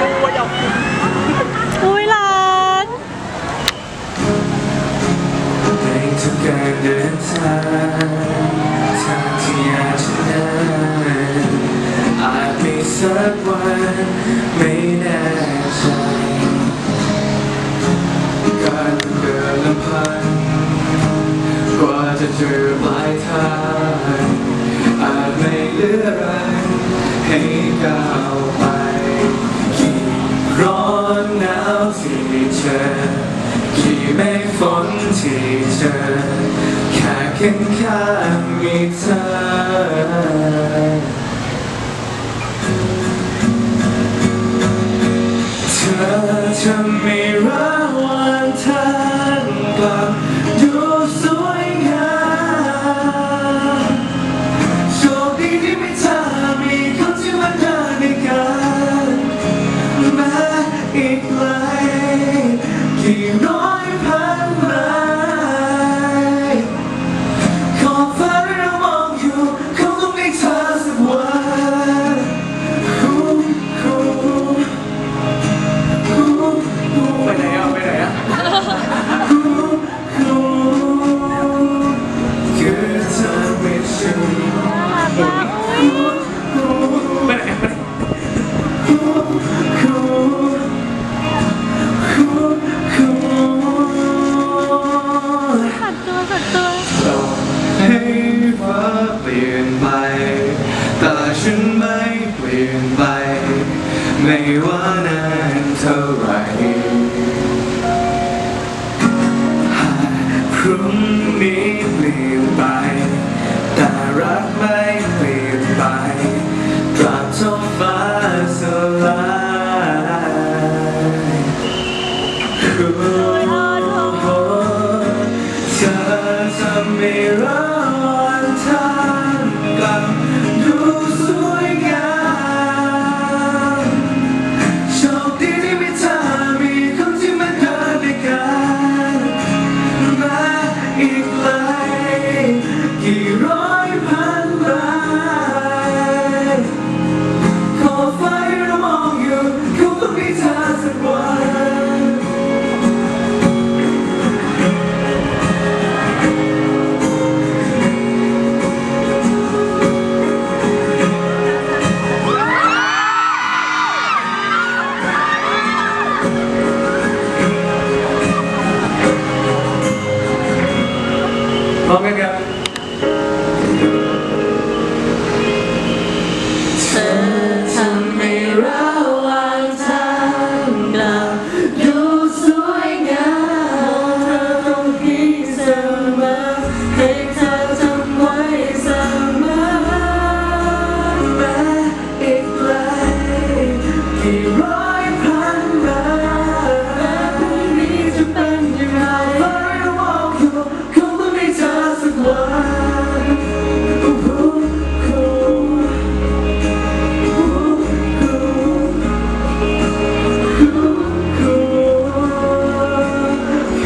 อุ้ยรักในทุกการเดินทางทางที่ยากจะนานอาจมีสักวันไม่แน่ใจการเดินลำพังกว่าจะเจอปลายทางอาจไม่เหลือแรง ฝนที่เจอแค่เข็นข้างมีเธอเธอจะไม่รัก ไม่ใช่ไปไหนไปไหนขัดตัวขัดตัวให้ฟ้าเปลี่ยนไป แต่ฉันไม่เปลี่ยนไป ไม่ว่านานเท่าไหร่หากพรุ่ง ต้องฟ้าสลายเธอจะไม่รัก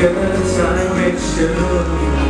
Good time, make sure.